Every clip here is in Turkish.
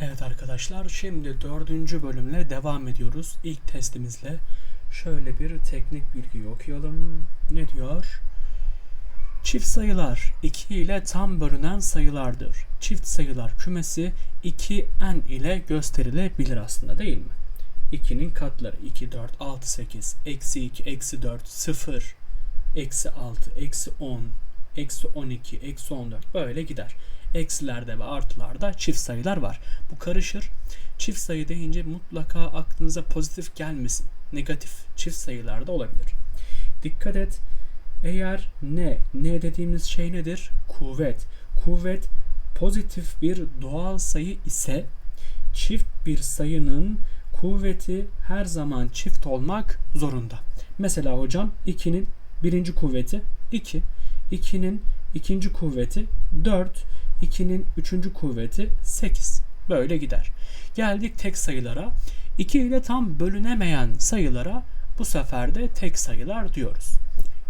Evet arkadaşlar şimdi dördüncü bölümle devam ediyoruz. İlk testimizle şöyle bir teknik bilgi okuyalım. Ne diyor? Çift sayılar 2 ile tam bölünen sayılardır. Çift sayılar kümesi 2n ile gösterilebilir aslında değil mi? 2'nin katları 2, 4, 6, 8, eksi 2, eksi 4, 0, eksi 6, eksi 10, eksi 12, eksi 14 böyle gider. Eksilerde ve artılarda çift sayılar var. Bu karışır. Çift sayı deyince mutlaka aklınıza pozitif gelmesin. Negatif çift sayılarda olabilir. Dikkat et. Eğer ne, ne dediğimiz şey nedir? Kuvvet. Kuvvet pozitif bir doğal sayı ise çift bir sayının kuvveti her zaman çift olmak zorunda. Mesela hocam 2'nin birinci kuvveti 2, 2'nin ikinci kuvveti 4, 2'nin üçüncü kuvveti 8. Böyle gider. Geldik tek sayılara. 2 ile tam bölünemeyen sayılara bu sefer de tek sayılar diyoruz.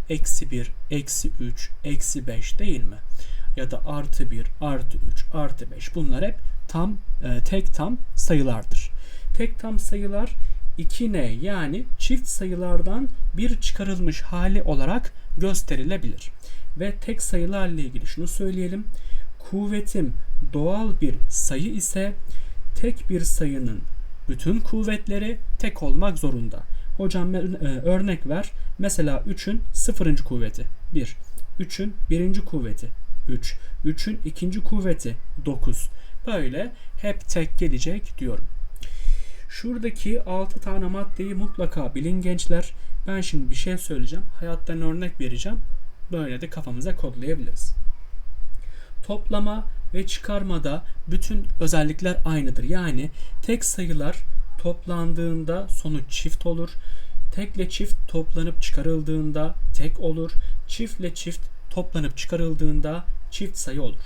Eksi 1, eksi 3, eksi 5 değil mi? Ya da artı 1, artı 3, artı 5 bunlar hep tam e, tek tam sayılardır. Tek tam sayılar 2n yani çift sayılardan bir çıkarılmış hali olarak gösterilebilir. Ve tek sayılarla ilgili şunu söyleyelim. Kuvvetim doğal bir sayı ise tek bir sayının bütün kuvvetleri tek olmak zorunda. Hocam e, örnek ver. Mesela 3'ün 0. kuvveti 1. 3'ün 1. kuvveti 3. 3'ün 2. kuvveti 9. Böyle hep tek gelecek diyorum. Şuradaki 6 tane maddeyi mutlaka bilin gençler. Ben şimdi bir şey söyleyeceğim. Hayattan örnek vereceğim. Böyle de kafamıza kodlayabiliriz. Toplama ve çıkarmada bütün özellikler aynıdır. Yani tek sayılar toplandığında sonuç çift olur. Tekle çift toplanıp çıkarıldığında tek olur. Çiftle çift toplanıp çıkarıldığında çift sayı olur.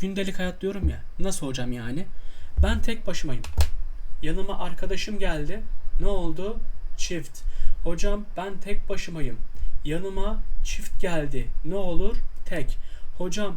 Gündelik hayat diyorum ya. Nasıl hocam yani? Ben tek başımayım. Yanıma arkadaşım geldi. Ne oldu? Çift. Hocam ben tek başımayım. Yanıma çift geldi. Ne olur? Tek. Hocam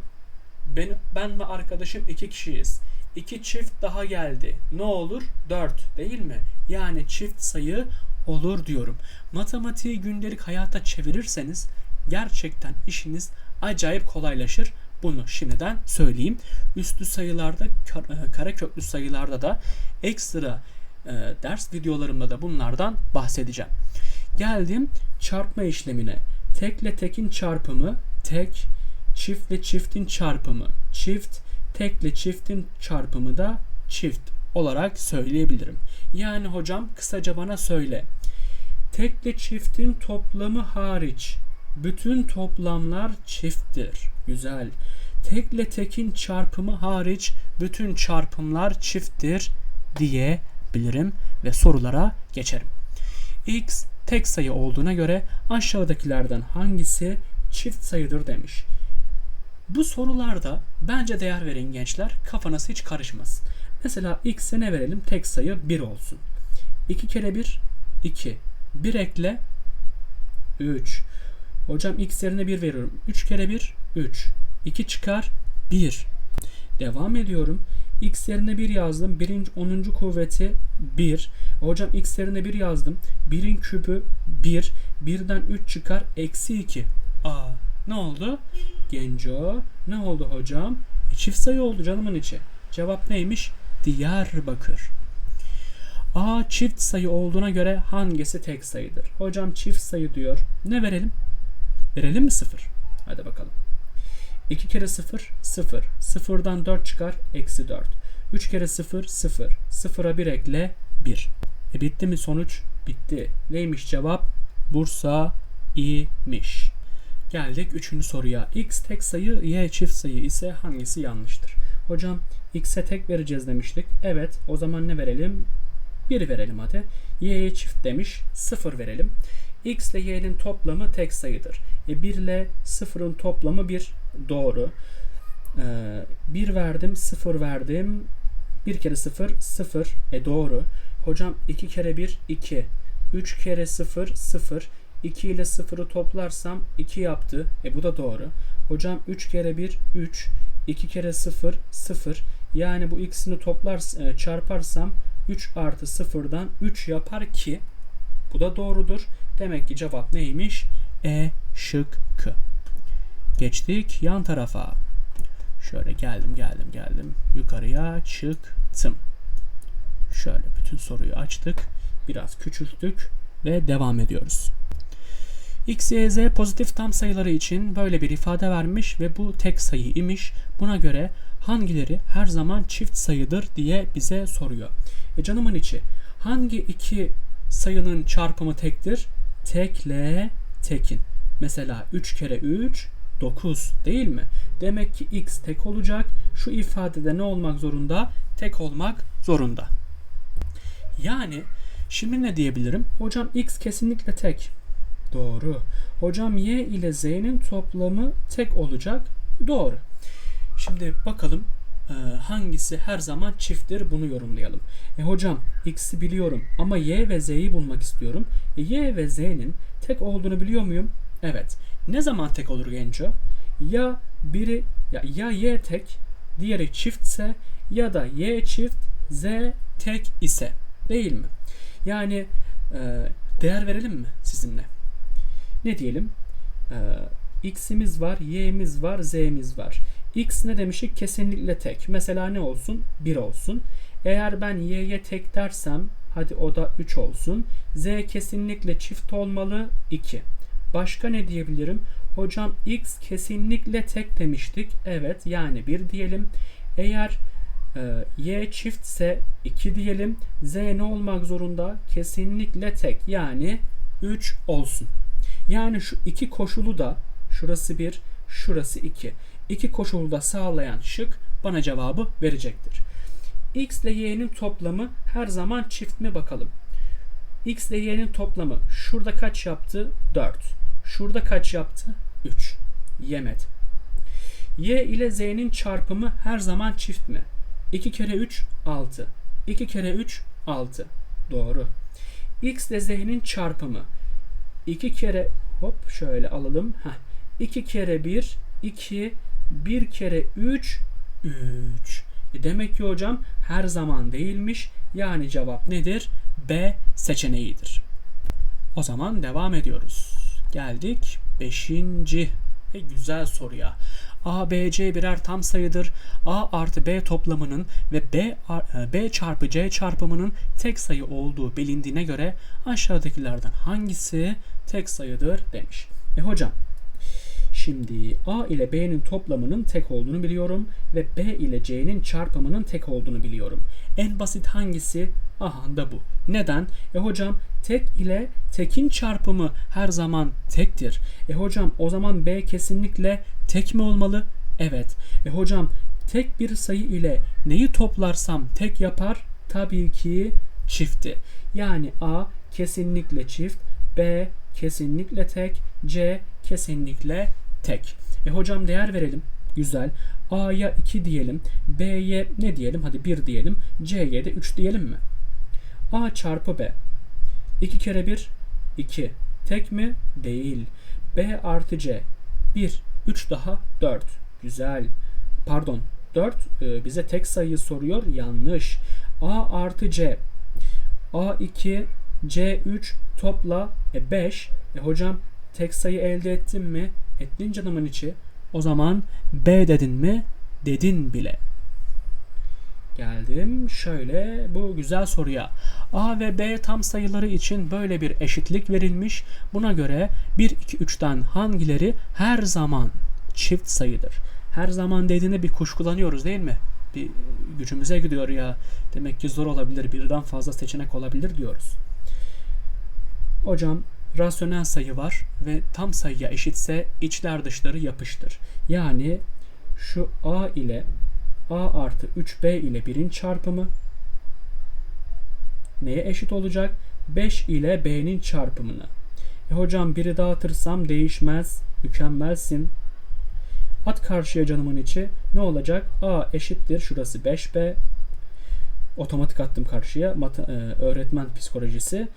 ben, ben ve arkadaşım iki kişiyiz. İki çift daha geldi. Ne olur? Dört değil mi? Yani çift sayı olur diyorum. Matematiği gündelik hayata çevirirseniz gerçekten işiniz acayip kolaylaşır. Bunu şimdiden söyleyeyim. Üstü sayılarda, kare köklü sayılarda da ekstra e, ders videolarımda da bunlardan bahsedeceğim. Geldim çarpma işlemine. Tekle tekin çarpımı tek, çiftle çiftin çarpımı çift, tekle çiftin çarpımı da çift olarak söyleyebilirim. Yani hocam kısaca bana söyle. Tekle çiftin toplamı hariç bütün toplamlar çifttir. Güzel. Tekle tekin çarpımı hariç bütün çarpımlar çifttir diyebilirim ve sorulara geçerim. X tek sayı olduğuna göre aşağıdakilerden hangisi çift sayıdır demiş. Bu sorularda bence değer verin gençler. Kafanız hiç karışmasın. Mesela x'e ne verelim? Tek sayı 1 olsun. 2 kere 1 2. 1 ekle 3. Hocam x yerine 1 veriyorum. 3 kere 1 3. 2 çıkar 1. Devam ediyorum. X yerine 1 yazdım. 1'in 10. kuvveti 1. Hocam x yerine 1 yazdım. 1'in kübü 1. 1'den 3 çıkar. Eksi 2. Aa ne oldu? Genco. Ne oldu hocam? E, çift sayı oldu canımın içi. Cevap neymiş? Diyarbakır. A çift sayı olduğuna göre hangisi tek sayıdır? Hocam çift sayı diyor. Ne verelim? Verelim mi 0? Hadi bakalım. 2 kere 0 0. 0'dan 4 çıkar. Eksi 4. 3 kere 0 0. 0'a 1 ekle 1. E bitti mi sonuç? Bitti. Neymiş cevap? Bursa imiş. Geldik 3. soruya. X tek sayı, Y çift sayı ise hangisi yanlıştır? Hocam X'e tek vereceğiz demiştik. Evet o zaman ne verelim? 1 verelim hadi. Y'ye çift demiş. 0 verelim. X ile Y'nin toplamı tek sayıdır. E 1 ile 0'ın toplamı 1. Doğru. Ee, 1 verdim, 0 verdim. 1 kere 0, 0. E doğru. Hocam 2 kere 1, 2. 3 kere 0, 0. 2 ile 0'ı toplarsam 2 yaptı. E bu da doğru. Hocam 3 kere 1, 3. 2 kere 0, 0. Yani bu ikisini toplar e, çarparsam 3 artı 0'dan 3 yapar ki bu da doğrudur. Demek ki cevap neymiş? E şıkkı. Geçtik yan tarafa. Şöyle geldim geldim geldim. Yukarıya çıktım. Şöyle bütün soruyu açtık. Biraz küçülttük ve devam ediyoruz. X, Y, Z pozitif tam sayıları için böyle bir ifade vermiş ve bu tek sayı imiş. Buna göre hangileri her zaman çift sayıdır diye bize soruyor. E canımın içi hangi iki sayının çarpımı tektir? Tekle tekin. Mesela 3 kere 3 9 değil mi? Demek ki x tek olacak. Şu ifadede ne olmak zorunda? Tek olmak zorunda. Yani şimdi ne diyebilirim? Hocam x kesinlikle tek. Doğru. Hocam y ile z'nin toplamı tek olacak. Doğru. Şimdi bakalım e, hangisi her zaman çifttir bunu yorumlayalım. E hocam x'i biliyorum ama y ve z'yi bulmak istiyorum. E, y ve z'nin tek olduğunu biliyor muyum? Evet. Ne zaman tek olur genco? Ya biri ya, ya y tek, diğeri çiftse ya da y çift, z tek ise. Değil mi? Yani e, değer verelim mi sizinle? Ne diyelim? E, x'imiz var, y'imiz var, z'imiz var. x ne demiştik? Kesinlikle tek. Mesela ne olsun? 1 olsun. Eğer ben y'ye tek dersem hadi o da 3 olsun. z kesinlikle çift olmalı 2. Başka ne diyebilirim? Hocam x kesinlikle tek demiştik. Evet yani 1 diyelim. Eğer e, y çiftse 2 diyelim. z ne olmak zorunda? Kesinlikle tek. Yani 3 olsun. Yani şu iki koşulu da şurası 1, şurası 2. İki koşulu da sağlayan şık bana cevabı verecektir. x ile y'nin toplamı her zaman çift mi bakalım. x ile y'nin toplamı şurada kaç yaptı? 4. Şurada kaç yaptı? 3. Yemedi. Y ile Z'nin çarpımı her zaman çift mi? 2 kere 3 6. 2 kere 3 6. Doğru. X ile Z'nin çarpımı 2 kere hop şöyle alalım. Heh. 2 kere 1 2 1 kere 3 3. E demek ki hocam her zaman değilmiş. Yani cevap nedir? B seçeneğidir. O zaman devam ediyoruz. Geldik 5. ve güzel soruya. A, B, C birer tam sayıdır. A artı B toplamının ve B, B çarpı C çarpımının tek sayı olduğu bilindiğine göre aşağıdakilerden hangisi tek sayıdır demiş. E hocam Şimdi A ile B'nin toplamının tek olduğunu biliyorum ve B ile C'nin çarpımının tek olduğunu biliyorum. En basit hangisi? Aha da bu. Neden? E hocam tek ile tekin çarpımı her zaman tektir. E hocam o zaman B kesinlikle tek mi olmalı? Evet. E hocam tek bir sayı ile neyi toplarsam tek yapar? Tabii ki çifti. Yani A kesinlikle çift, B kesinlikle tek, C kesinlikle tek. E hocam değer verelim. Güzel. A'ya 2 diyelim. B'ye ne diyelim? Hadi 1 diyelim. C'ye de 3 diyelim mi? A çarpı B. 2 kere 1 2. Tek mi? Değil. B artı C. 1. 3 daha 4. Güzel. Pardon. 4 e, bize tek sayıyı soruyor. Yanlış. A artı C. A2 C3 topla e 5. E hocam tek sayı elde ettim mi? Ettin canımın içi. O zaman B dedin mi? Dedin bile. Geldim şöyle bu güzel soruya. A ve B tam sayıları için böyle bir eşitlik verilmiş. Buna göre 1, 2, 3'ten hangileri her zaman çift sayıdır? Her zaman dediğinde bir kuşkulanıyoruz değil mi? Bir gücümüze gidiyor ya. Demek ki zor olabilir. Birden fazla seçenek olabilir diyoruz. Hocam rasyonel sayı var ve tam sayıya eşitse içler dışları yapıştır. Yani şu a ile a artı 3b ile 1'in çarpımı neye eşit olacak? 5 ile b'nin çarpımını. E hocam biri dağıtırsam değişmez. Mükemmelsin. At karşıya canımın içi. Ne olacak? A eşittir. Şurası 5B. Otomatik attım karşıya. Mat- e, öğretmen psikolojisi.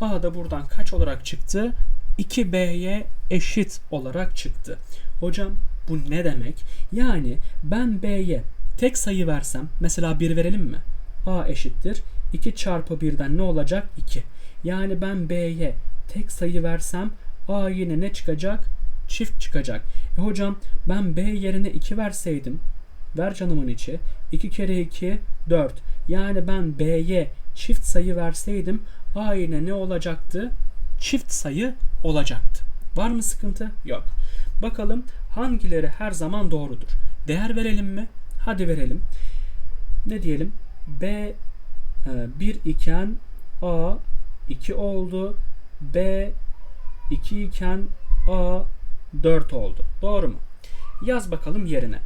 A da buradan kaç olarak çıktı? 2B'ye eşit olarak çıktı. Hocam bu ne demek? Yani ben B'ye tek sayı versem mesela 1 verelim mi? A eşittir 2 çarpı 1'den ne olacak? 2. Yani ben B'ye tek sayı versem A yine ne çıkacak? Çift çıkacak. E hocam ben B yerine 2 verseydim ver canımın içi 2 kere 2 4. Yani ben B'ye çift sayı verseydim A yine ne olacaktı? Çift sayı olacaktı. Var mı sıkıntı? Yok. Bakalım hangileri her zaman doğrudur? Değer verelim mi? Hadi verelim. Ne diyelim? B 1 iken A 2 oldu. B 2 iken A 4 oldu. Doğru mu? Yaz bakalım yerine.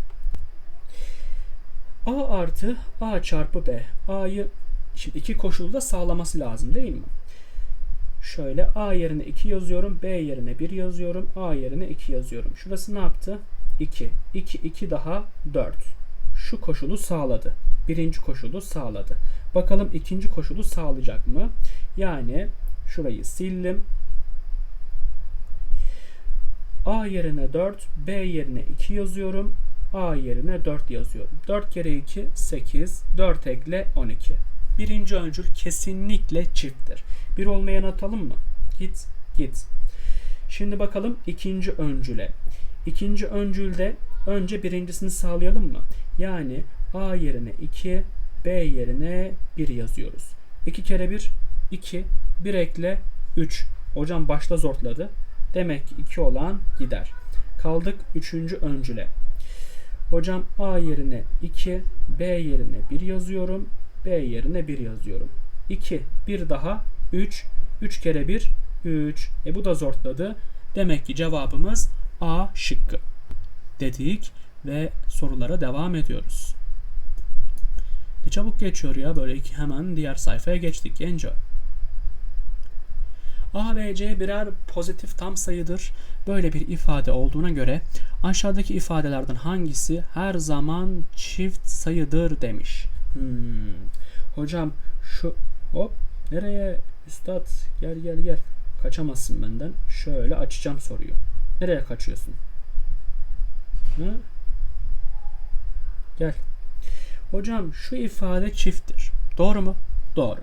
A artı A çarpı B. A'yı şimdi iki koşulda sağlaması lazım değil mi? Şöyle A yerine 2 yazıyorum. B yerine 1 yazıyorum. A yerine 2 yazıyorum. Şurası ne yaptı? 2. 2, 2 daha 4. Şu koşulu sağladı. Birinci koşulu sağladı. Bakalım ikinci koşulu sağlayacak mı? Yani şurayı sildim. A yerine 4, B yerine 2 yazıyorum. A yerine 4 yazıyorum. 4 kere 2 8, 4 ekle 12. Birinci öncül kesinlikle çifttir. Bir olmayan atalım mı? Git, git. Şimdi bakalım ikinci öncüle. İkinci öncülde önce birincisini sağlayalım mı? Yani A yerine 2, B yerine 1 yazıyoruz. 2 kere 1, 2. 1 ekle 3. Hocam başta zortladı. Demek ki 2 olan gider. Kaldık 3. öncüle. Hocam A yerine 2, B yerine 1 yazıyorum. B yerine 1 yazıyorum. 2, 1 daha 3. 3 kere 1, 3. E bu da zortladı. Demek ki cevabımız A şıkkı. Dedik ve sorulara devam ediyoruz. Çabuk geçiyor ya böyle iki hemen diğer sayfaya geçtik. Enjoy. A ve C birer pozitif tam sayıdır. Böyle bir ifade olduğuna göre aşağıdaki ifadelerden hangisi her zaman çift sayıdır demiş. Hmm. Hocam şu hop nereye üstad gel gel gel kaçamazsın benden. Şöyle açacağım soruyu. Nereye kaçıyorsun? Hı? Gel. Hocam şu ifade çifttir. Doğru mu? Doğru.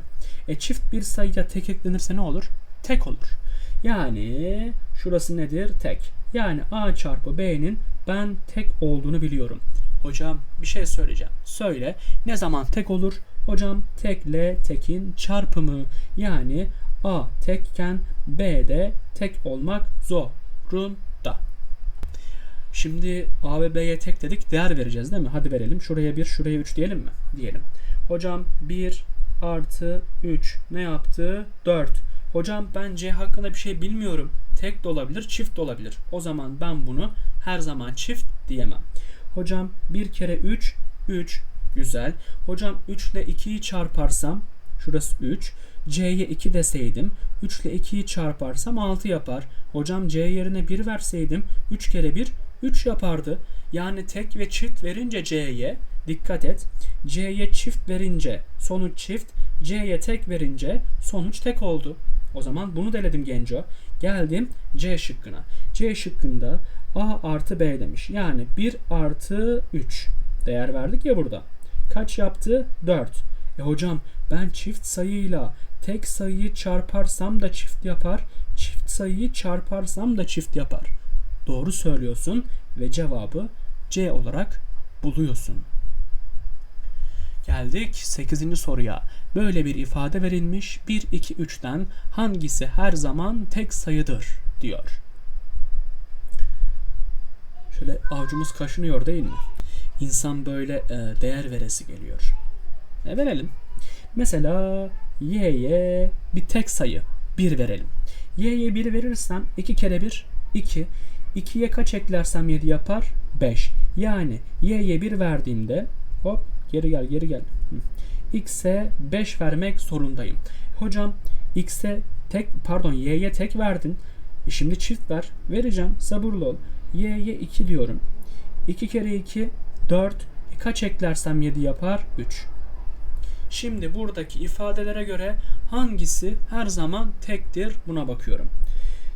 E çift bir sayıya tek eklenirse ne olur? Tek olur. Yani şurası nedir? Tek. Yani A çarpı B'nin ben tek olduğunu biliyorum. Hocam bir şey söyleyeceğim. Söyle. Ne zaman tek olur? Hocam tekle tekin çarpımı. Yani A tekken B de tek olmak zorunda. Şimdi A ve B'ye tek dedik. Değer vereceğiz değil mi? Hadi verelim. Şuraya 1, şuraya 3 diyelim mi? Diyelim. Hocam 1 artı 3 ne yaptı? 4. Hocam ben C hakkında bir şey bilmiyorum. Tek de olabilir, çift de olabilir. O zaman ben bunu her zaman çift diyemem. Hocam 1 kere 3, 3. Güzel. Hocam 3 ile 2'yi çarparsam şurası 3. C'ye 2 deseydim 3 ile 2'yi çarparsam 6 yapar. Hocam C yerine 1 verseydim 3 kere 1 3 yapardı. Yani tek ve çift verince C'ye dikkat et. C'ye çift verince sonuç çift. C'ye tek verince sonuç tek oldu. O zaman bunu deledim Genco. Geldim C şıkkına. C şıkkında A artı B demiş. Yani 1 artı 3 değer verdik ya burada. Kaç yaptı? 4. E hocam ben çift sayıyla tek sayıyı çarparsam da çift yapar. Çift sayıyı çarparsam da çift yapar. Doğru söylüyorsun ve cevabı C olarak buluyorsun. Geldik 8. soruya. Böyle bir ifade verilmiş 1, 2, 3'ten hangisi her zaman tek sayıdır diyor. Şöyle avcumuz kaşınıyor değil mi? İnsan böyle e, değer veresi geliyor. Ne verelim? Mesela y'ye bir tek sayı 1 verelim. y'ye 1 verirsem 2 kere 1 2. 2'ye kaç eklersem 7 yapar? 5. Yani y'ye 1 verdiğimde hop geri gel geri gel. x'e 5 vermek zorundayım. Hocam x'e tek pardon y'ye tek verdin. E şimdi çift ver. Vereceğim. Sabırlı ol. y'ye 2 diyorum. 2 kere 2 4. E kaç eklersem 7 yapar? 3. Şimdi buradaki ifadelere göre hangisi her zaman tektir buna bakıyorum.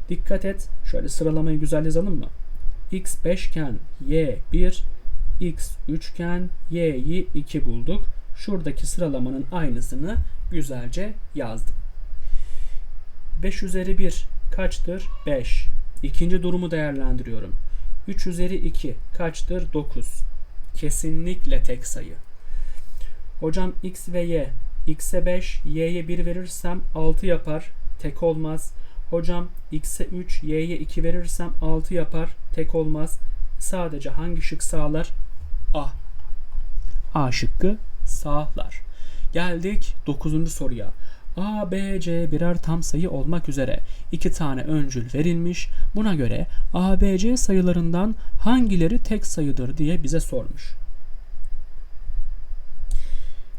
Dikkat et. Şöyle sıralamayı güzel yazalım mı? x 5 iken y 1, x üçgen y'yi 2 bulduk. Şuradaki sıralamanın aynısını güzelce yazdım. 5 üzeri 1 kaçtır? 5. İkinci durumu değerlendiriyorum. 3 üzeri 2 kaçtır? 9. Kesinlikle tek sayı. Hocam x ve y. x'e 5, y'ye 1 verirsem 6 yapar. Tek olmaz. Hocam x'e 3, y'ye 2 verirsem 6 yapar. Tek olmaz. Sadece hangi şık sağlar? A. A şıkkı sağlar. Geldik 9. soruya. A, B, C birer tam sayı olmak üzere iki tane öncül verilmiş. Buna göre A, B, C sayılarından hangileri tek sayıdır diye bize sormuş.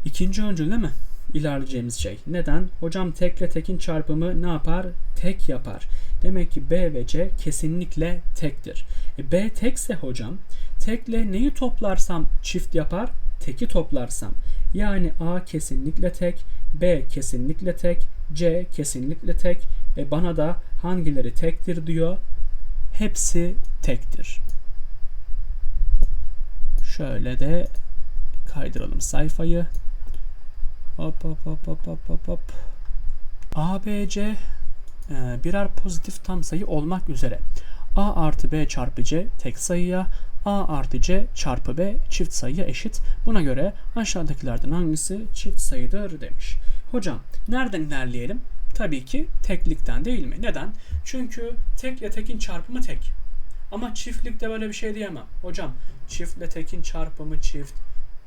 İkinci öncül değil mi? İlerleyeceğimiz şey. Neden? Hocam tekle tekin çarpımı ne yapar? Tek yapar. Demek ki B ve C kesinlikle tektir. E, B tekse hocam tekle neyi toplarsam çift yapar? Teki toplarsam. Yani A kesinlikle tek, B kesinlikle tek, C kesinlikle tek. E bana da hangileri tektir diyor. Hepsi tektir. Şöyle de kaydıralım sayfayı. Hop hop hop hop hop hop hop. A, B, C e, birer pozitif tam sayı olmak üzere. A artı B çarpı C tek sayıya, A artı C çarpı B çift sayıya eşit. Buna göre aşağıdakilerden hangisi çift sayıdır demiş. Hocam nereden ilerleyelim? Tabii ki teklikten değil mi? Neden? Çünkü tekle tekin çarpımı tek. Ama çiftlikte böyle bir şey diyemem. Hocam çiftle tekin çarpımı çift,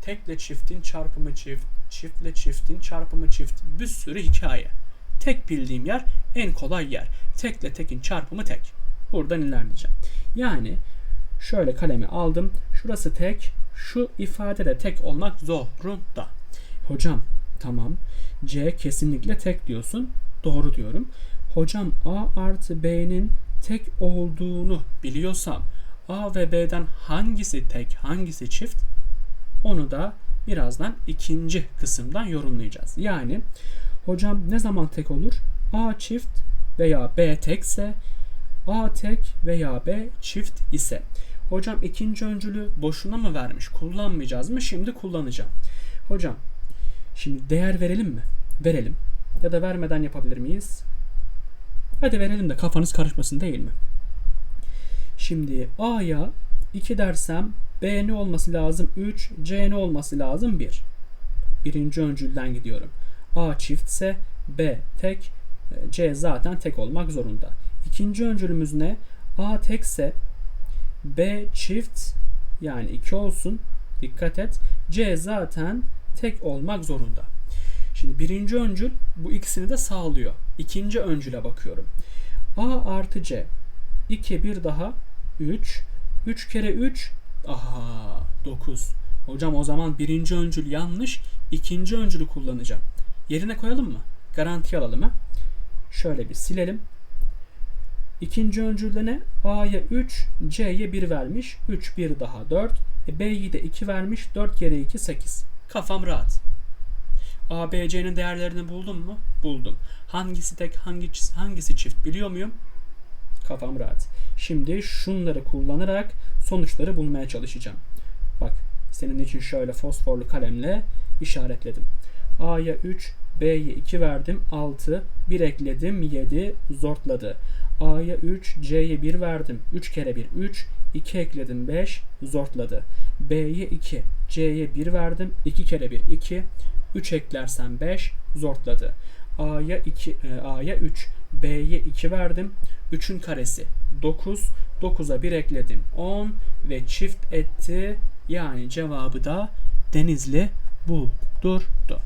tekle çiftin çarpımı çift, çiftle çiftin çarpımı çift. Bir sürü hikaye. Tek bildiğim yer en kolay yer. Tekle tekin çarpımı tek. Buradan ilerleyeceğim. Yani şöyle kalemi aldım. Şurası tek. Şu ifade de tek olmak zorunda. Hocam tamam. C kesinlikle tek diyorsun. Doğru diyorum. Hocam A artı B'nin tek olduğunu biliyorsam A ve B'den hangisi tek hangisi çift onu da birazdan ikinci kısımdan yorumlayacağız. Yani hocam ne zaman tek olur? A çift veya B tekse A tek veya B çift ise. Hocam ikinci öncülü boşuna mı vermiş? Kullanmayacağız mı? Şimdi kullanacağım. Hocam şimdi değer verelim mi? Verelim. Ya da vermeden yapabilir miyiz? Hadi verelim de kafanız karışmasın değil mi? Şimdi A'ya 2 dersem B ne olması lazım? 3. C ne olması lazım? 1. Birinci öncülden gidiyorum. A çiftse B tek. C zaten tek olmak zorunda. İkinci öncülümüz ne? A tekse B çift yani 2 olsun. Dikkat et. C zaten tek olmak zorunda. Şimdi birinci öncül bu ikisini de sağlıyor. İkinci öncüle bakıyorum. A artı C. 2 bir daha 3. 3 kere 3 aha 9. Hocam o zaman birinci öncül yanlış. ikinci öncülü kullanacağım. Yerine koyalım mı? Garanti alalım ha. Şöyle bir silelim. İkinci öncülde ne? A'ya 3, C'ye 1 vermiş. 3, 1 daha 4. E, B'yi de 2 vermiş. 4 kere 2, 8. Kafam rahat. A, B, C'nin değerlerini buldum mu? Buldum. Hangisi tek, hangisi, hangisi çift biliyor muyum? Kafam rahat. Şimdi şunları kullanarak sonuçları bulmaya çalışacağım. Bak senin için şöyle fosforlu kalemle işaretledim. A'ya 3, B'ye 2 verdim 6, 1 ekledim 7, zortladı. A'ya 3, C'ye 1 verdim 3 kere 1 3, 2 ekledim 5, zortladı. B'ye 2, C'ye 1 verdim 2 kere 1 2, 3 eklersem 5, zortladı. A'ya 2, e, A'ya 3, B'ye 2 verdim. 3'ün karesi 9. 9'a 1 ekledim 10 ve çift etti. Yani cevabı da Denizli buldurdu.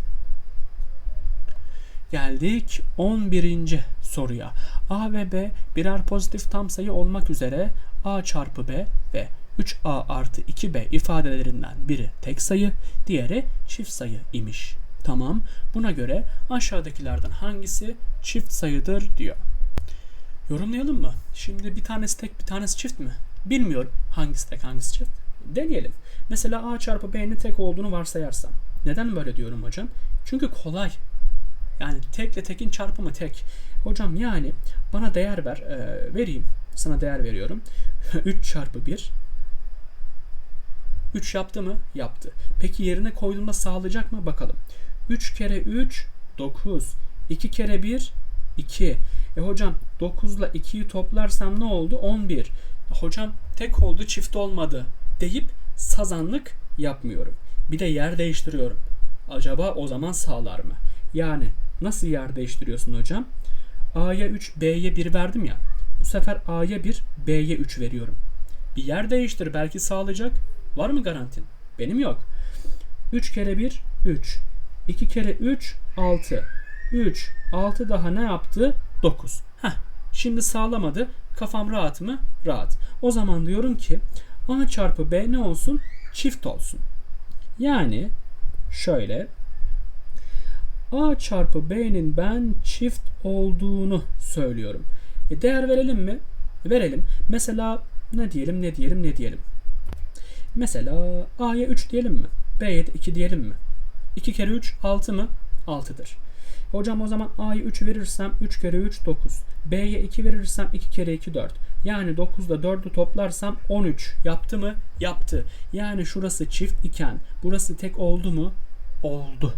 Geldik 11. soruya. A ve B birer pozitif tam sayı olmak üzere A çarpı B ve 3A artı 2B ifadelerinden biri tek sayı, diğeri çift sayı imiş. Tamam. Buna göre aşağıdakilerden hangisi çift sayıdır diyor. Yorumlayalım mı? Şimdi bir tanesi tek bir tanesi çift mi? Bilmiyorum hangisi tek hangisi çift. Deneyelim. Mesela A çarpı B'nin tek olduğunu varsayarsam. Neden böyle diyorum hocam? Çünkü kolay. Yani tekle tekin çarpımı tek. Hocam yani bana değer ver. E, vereyim. Sana değer veriyorum. 3 çarpı 1. 3 yaptı mı? Yaptı. Peki yerine koyduğumda sağlayacak mı? Bakalım. 3 kere 3 9. 2 kere 1 2. E hocam 9 ile 2'yi toplarsam ne oldu? 11. Hocam tek oldu çift olmadı deyip sazanlık yapmıyorum. Bir de yer değiştiriyorum. Acaba o zaman sağlar mı? Yani nasıl yer değiştiriyorsun hocam? A'ya 3, B'ye 1 verdim ya. Bu sefer A'ya 1, B'ye 3 veriyorum. Bir yer değiştir belki sağlayacak. Var mı garantin? Benim yok. 3 kere 1 3. 2 kere 3 6. 3 6 daha ne yaptı? 9. Heh. Şimdi sağlamadı. Kafam rahat mı? Rahat. O zaman diyorum ki A çarpı B ne olsun? Çift olsun. Yani şöyle A çarpı B'nin ben çift olduğunu söylüyorum. E değer verelim mi? Verelim. Mesela ne diyelim ne diyelim ne diyelim. Mesela A'ya 3 diyelim mi? B'ye de 2 diyelim mi? 2 kere 3 6 mı? 6'dır. Hocam o zaman A'ya 3 verirsem 3 kere 3 9. B'ye 2 verirsem 2 kere 2 4. Yani 9 ile 4'ü toplarsam 13. Yaptı mı? Yaptı. Yani şurası çift iken burası tek oldu mu? Oldu.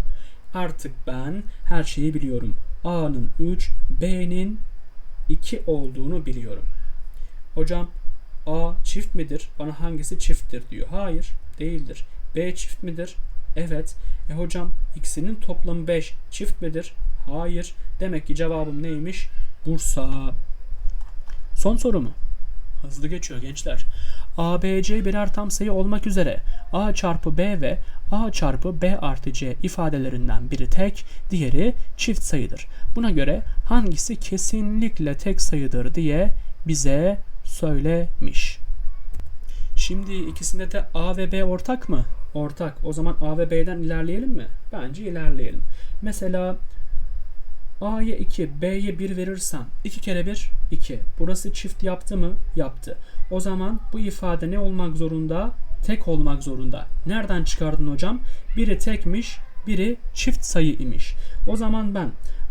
Artık ben her şeyi biliyorum. A'nın 3, B'nin 2 olduğunu biliyorum. Hocam A çift midir? Bana hangisi çifttir diyor. Hayır, değildir. B çift midir? Evet. E hocam ikisinin toplamı 5 çift midir? Hayır. Demek ki cevabım neymiş? Bursa. Son soru mu? Hızlı geçiyor gençler. A, B, C birer tam sayı olmak üzere A çarpı B ve A çarpı B artı C ifadelerinden biri tek, diğeri çift sayıdır. Buna göre hangisi kesinlikle tek sayıdır diye bize söylemiş. Şimdi ikisinde de A ve B ortak mı? Ortak. O zaman A ve B'den ilerleyelim mi? Bence ilerleyelim. Mesela A'ya 2, B'ye 1 verirsem 2 kere 1 2. Burası çift yaptı mı? Yaptı. O zaman bu ifade ne olmak zorunda? Tek olmak zorunda. Nereden çıkardın hocam? Biri tekmiş, biri çift sayı imiş. O zaman ben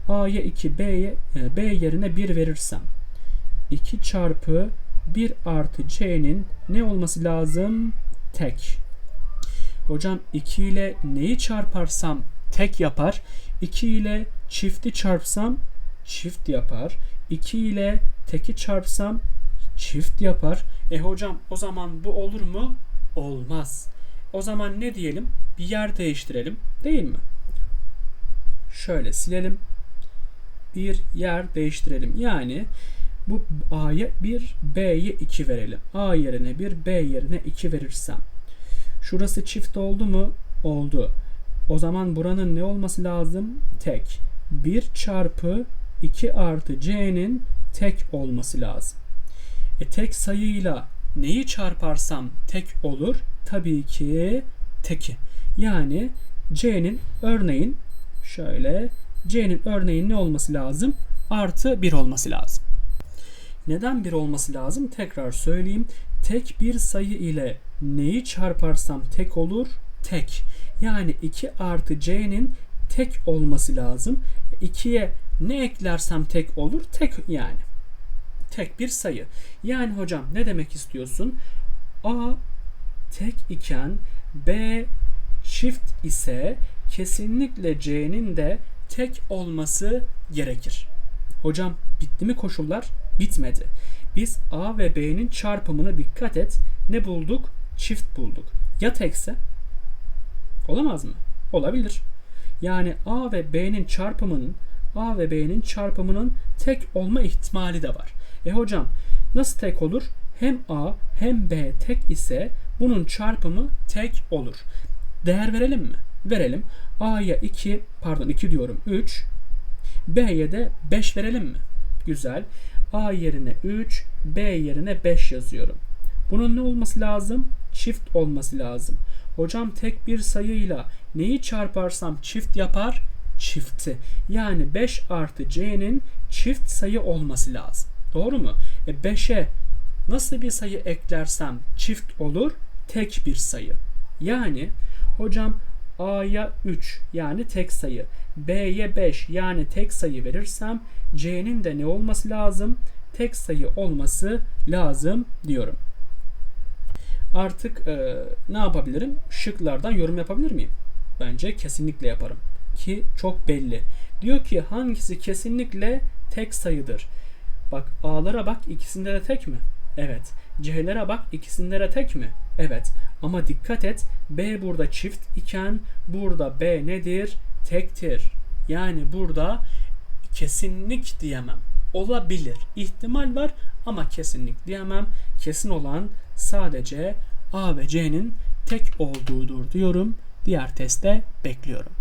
A'ya 2, B'ye B yerine 1 verirsem 2 çarpı 1 artı C'nin ne olması lazım? Tek. Hocam 2 ile neyi çarparsam tek yapar. 2 ile çifti çarpsam çift yapar. 2 ile teki çarpsam çift yapar. E hocam o zaman bu olur mu? Olmaz. O zaman ne diyelim? Bir yer değiştirelim. Değil mi? Şöyle silelim. Bir yer değiştirelim. Yani bu A'ya 1, B'ye 2 verelim. A yerine 1, B yerine 2 verirsem. Şurası çift oldu mu? Oldu. O zaman buranın ne olması lazım? Tek. 1 çarpı 2 artı C'nin tek olması lazım. E tek sayıyla neyi çarparsam tek olur? Tabii ki teki. Yani C'nin örneğin şöyle C'nin örneğin ne olması lazım? Artı 1 olması lazım. Neden 1 olması lazım? Tekrar söyleyeyim. Tek bir sayı ile neyi çarparsam tek olur? Tek. Yani 2 artı c'nin tek olması lazım. 2'ye ne eklersem tek olur? Tek yani. Tek bir sayı. Yani hocam ne demek istiyorsun? A tek iken B çift ise kesinlikle C'nin de tek olması gerekir. Hocam bitti mi koşullar? Bitmedi. Biz A ve B'nin çarpımını dikkat et. Ne bulduk? Çift bulduk. Ya tekse? Olamaz mı? Olabilir. Yani A ve B'nin çarpımının A ve B'nin çarpımının tek olma ihtimali de var. E hocam nasıl tek olur? Hem A hem B tek ise bunun çarpımı tek olur. Değer verelim mi? Verelim. A'ya 2 pardon 2 diyorum 3 B'ye de 5 verelim mi? Güzel. A yerine 3 B yerine 5 yazıyorum. Bunun ne olması lazım? Çift olması lazım. Hocam tek bir sayıyla neyi çarparsam çift yapar? Çifti. Yani 5 artı c'nin çift sayı olması lazım. Doğru mu? E 5'e nasıl bir sayı eklersem çift olur? Tek bir sayı. Yani hocam A'ya 3 yani tek sayı, B'ye 5 yani tek sayı verirsem C'nin de ne olması lazım? Tek sayı olması lazım diyorum. Artık e, ne yapabilirim? Şıklardan yorum yapabilir miyim? Bence kesinlikle yaparım. Ki çok belli. Diyor ki hangisi kesinlikle tek sayıdır? Bak A'lara bak ikisinde de tek mi? Evet. C'lere bak ikisinde de tek mi? Evet. Ama dikkat et B burada çift iken burada B nedir? Tektir. Yani burada kesinlik diyemem. Olabilir. İhtimal var ama kesinlik diyemem. Kesin olan sadece A ve C'nin tek olduğudur diyorum. Diğer teste bekliyorum.